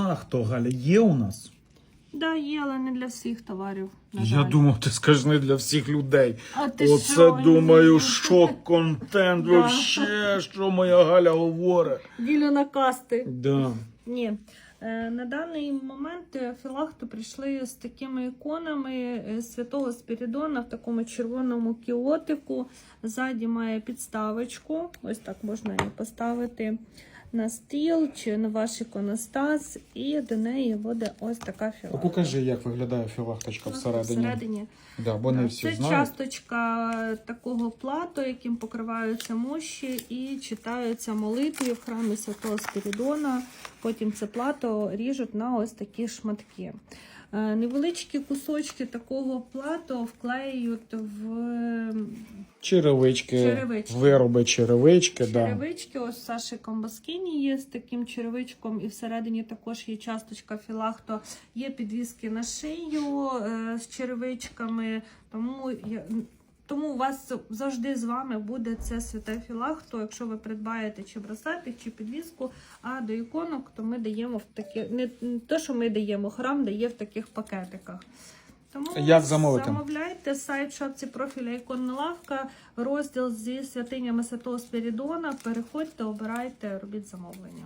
Лахто, Галя, є у нас? Да, є, але не для всіх товарів. На Я жаль. думав, ти скажеш не для всіх людей. А ти Оце що, думаю, що контент Да. вообще, що моя Галя говорить. Ділю на касти. Да. Ні. Е, На даний момент е, філахту прийшли з такими іконами е, святого Спірідона в такому червоному кіотику. Ззаді має підставочку. Ось так можна її поставити на стіл чи на ваш іконостас, і до неї буде ось така філахта. Покажи, як виглядає філахточка всередині. Всередині. Да, бо не всі Це знають. часточка такого плату, яким покриваються мощі і читаються молитви в храмі Святого Спірідона. Потім це плато ріжуть на ось такі шматки. Е, Невеличкі кусочки такого плату вклеюють в Черевички, Черевички. вироби черевички, да. черевички. Ось в Саші Камбаскіні є з таким черевичком, і всередині також є часточка філахто. Є підвіски на шию е, з черевичками. Тому я. Тому у вас завжди з вами буде це святе філахто, якщо ви придбаєте чи браслетик, чи підвіску. А до іконок, то ми даємо в такі не не те, що ми даємо, храм дає в таких пакетиках. Тому Як замовити? замовляйте сайт в шапці профіля іконна лавка, розділ зі святинями Святого Спірідона. Переходьте, обирайте, робіть замовлення.